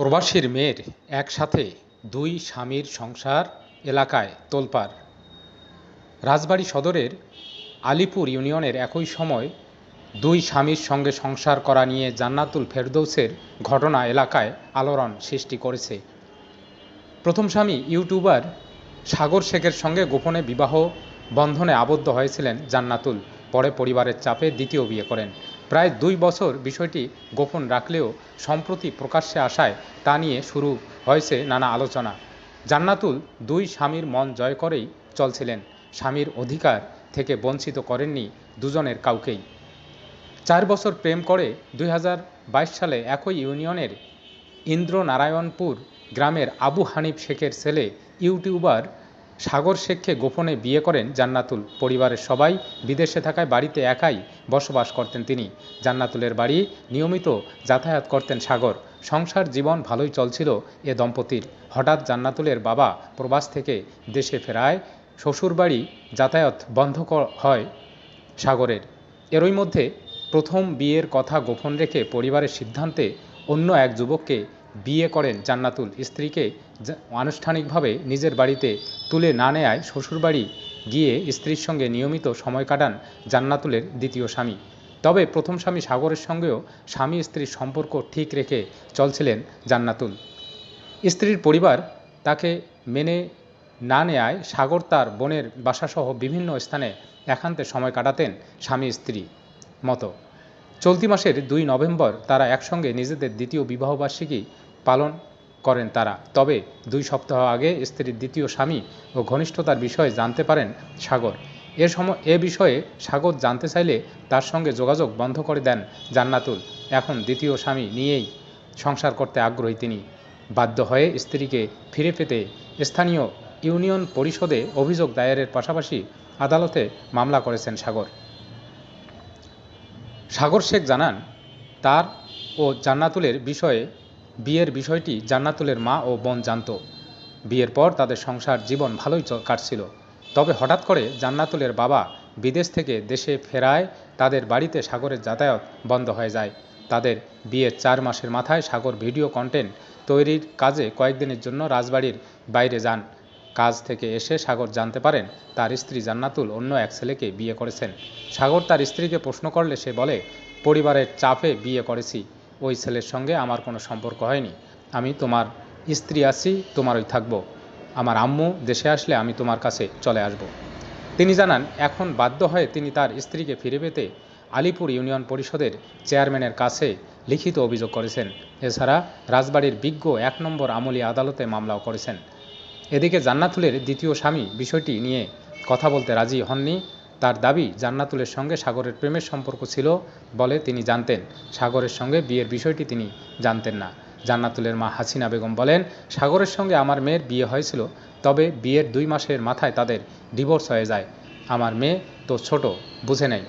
প্রবাসীর মেয়ের একসাথে দুই স্বামীর সংসার এলাকায় তোলপাড়। রাজবাড়ী সদরের আলিপুর ইউনিয়নের একই সময় দুই স্বামীর সঙ্গে সংসার করা নিয়ে জান্নাতুল ফেরদৌসের ঘটনা এলাকায় আলোড়ন সৃষ্টি করেছে। প্রথম স্বামী ইউটিউবার সাগর শেখের সঙ্গে গোপনে বিবাহ বন্ধনে আবদ্ধ হয়েছিলেন জান্নাতুল, পরে পরিবারের চাপে দ্বিতীয় বিয়ে করেন। প্রায় দুই বছর বিষয়টি গোপন রাখলেও সম্প্রতি প্রকাশ্যে আসায় তা নিয়ে শুরু হয়েছে নানা আলোচনা। জান্নাতুল দুই স্বামীর মন জয় করেই চলছিলেন। স্বামীর অধিকার থেকে বঞ্চিত করেননি দুজনের কাউকেই। চার বছর প্রেম করে দুই হাজার বাইশ সালে একই ইউনিয়নের ইন্দ্রনারায়ণপুর গ্রামের আবু হানিফ শেখের ছেলে ইউটিউবার সাগর শেখকে গোপনে বিয়ে করেন জান্নাতুল। পরিবারের সবাই বিদেশে থাকায় বাড়িতে একাই বসবাস করতেন তিনি। জান্নাতুলের বাড়ি নিয়মিত যাতায়াত করতেন সাগর। সংসার জীবন ভালোই চলছিল এ দম্পতির। হঠাৎ জান্নাতুলের বাবা প্রবাস থেকে দেশে ফেরায়, শ্বশুরবাড়ি যাতায়াত বন্ধ হয় সাগরের। এরই মধ্যে প্রথম বিয়ের কথা গোপন রেখে পরিবারের সিদ্ধান্তে অন্য এক যুবককে বিয়ে করেন জান্নাতুল। স্ত্রীকে আনুষ্ঠানিকভাবে নিজের বাড়িতে তুলে না নেয়ায় শ্বশুরবাড়ি গিয়ে স্ত্রীর সঙ্গে নিয়মিত সময় কাটান জান্নাতুলের দ্বিতীয় স্বামী। তবে প্রথম স্বামী সাগরের সঙ্গেও স্বামী স্ত্রীর সম্পর্ক ঠিক রেখে চলছিলেন জান্নাতুল। স্ত্রীর পরিবার তাকে মেনে না নেয়ায় সাগর তার বোনের বাসাসহ বিভিন্ন স্থানে একান্তে সময় কাটাতেন স্বামী স্ত্রী মতো। চলতি মাসের দুই নভেম্বর তারা একসঙ্গে নিজেদের দ্বিতীয় বিবাহবার্ষিকী পালন করেন তারা। তবে দুই সপ্তাহ আগে স্ত্রীর দ্বিতীয় স্বামী ও ঘনিষ্ঠতার বিষয়ে জানতে পারেন সাগর। এ সময়, এ বিষয়ে সাগর জানতে চাইলে তার সঙ্গে যোগাযোগ বন্ধ করে দেন জান্নাতুল। এখন দ্বিতীয় স্বামী নিয়েই সংসার করতে আগ্রহী তিনি। বাধ্য হয়ে স্ত্রীকে ফিরে পেতে স্থানীয় ইউনিয়ন পরিষদে অভিযোগ দায়েরের পাশাপাশি আদালতে মামলা করেছেন সাগর। সাগর শেখ জানান, তার ও জান্নাতুলের বিষয়ে, বিয়ের বিষয়টি জান্নাতুলের মা ও বোন জানত। বিয়ের পর তাদের সংসার জীবন ভালোই কাটছিল। তবে হঠাৎ করে জান্নাতুলের বাবা বিদেশ থেকে দেশে ফেরায়, তাদের বাড়িতে সাগরের যাতায়াত বন্ধ হয়ে যায়। তাদের বিয়ের চার মাসের মাথায় সাগর ভিডিও কন্টেন্ট তৈরির কাজে কয়েকদিনের জন্য রাজবাড়ির বাইরে যান। কাজ থেকে এসে সাগর জানতে পারেন, তার স্ত্রী জান্নাতুল অন্য এক ছেলেকে বিয়ে করেছেন। সাগর তার স্ত্রীকে প্রশ্ন করলে সে বলে, পরিবারের চাপে বিয়ে করেছি, ওই ছেলের সঙ্গে আমার কোনো সম্পর্ক হয়নি। আমি তোমার স্ত্রী আছি, তোমারই থাকব। আমার আম্মু দেশে আসলে আমি তোমার কাছে চলে আসব। তিনি জানান, এখন বাধ্য হয়ে তিনি তার স্ত্রীকে ফিরে পেতে আলিপুর ইউনিয়ন পরিষদের চেয়ারম্যানের কাছে লিখিত অভিযোগ করেছেন। এছাড়া রাজবাড়ির বিজ্ঞ এক নম্বর আমলি আদালতে মামলাও করেছেন। এদিকে জান্নাতুলের দ্বিতীয় স্বামী বিষয়টি নিয়ে কথা বলতে রাজি হননি। তার দাবি জান্নাতুলের সঙ্গে সাগরের প্রেমের সম্পর্ক ছিল বলে তিনি জানতেন। সাগরের সঙ্গে বিয়ের বিষয়টি তিনি জানতেন না। জান্নাতুলের মা হাসিনা বেগম বলেন, সাগরের সঙ্গে আমার মেয়ের বিয়ে হয়েছিল, তবে বিয়ের দুই মাসের মাথায় তাদের ডিভোর্স হয়ে যায়। আমার মেয়ে তো ছোট, বুঝে নেই।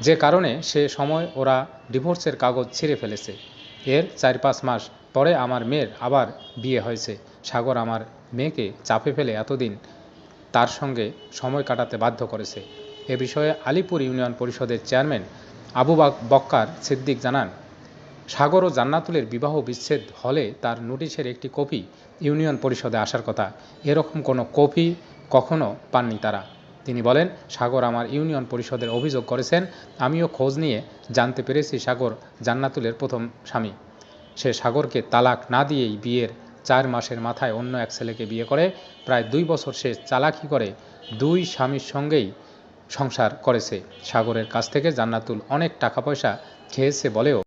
যে কারণে সে সময় ওরা ডিভোর্সের কাগজ ছিঁড়ে ফেলেছে। এর চার পাঁচ মাস পরে আমার মেয়ের আবার বিয়ে হয়েছে। সাগর আমার মেয়েকে চাপে ফেলে এতদিন তার সঙ্গে সময় কাটাতে বাধ্য করেছে। এ বিষয়ে আলিপুর ইউনিয়ন পরিষদের চেয়ারম্যান আবু বাক- বক্কার সিদ্দিক জানান, সাগর ও জান্নাতুলের বিবাহ বিচ্ছেদ হলে তার নোটিশের একটি কপি ইউনিয়ন পরিষদে আসার কথা। এরকম কোনো কপি কখনো পাননি তারা। তিনি বলেন, সাগর আমার ইউনিয়ন পরিষদের অভিযোগ করেছেন, আমিও খোঁজ নিয়ে জানতে পেরেছি সাগর জান্নাতুলের প্রথম স্বামী। সে সাগরকে তালাক না দিয়েই বিয়ের চার মাসের মাথায় অন্য এক ছেলেকে বিয়ে করে, প্রায় দুই বছর সে চালাকি করে, দুই স্বামীর সঙ্গেই সংসার করেছে। সাগরের কাছ থেকে জান্নাতুল অনেক টাকা পয়সা খেয়েছে বলেও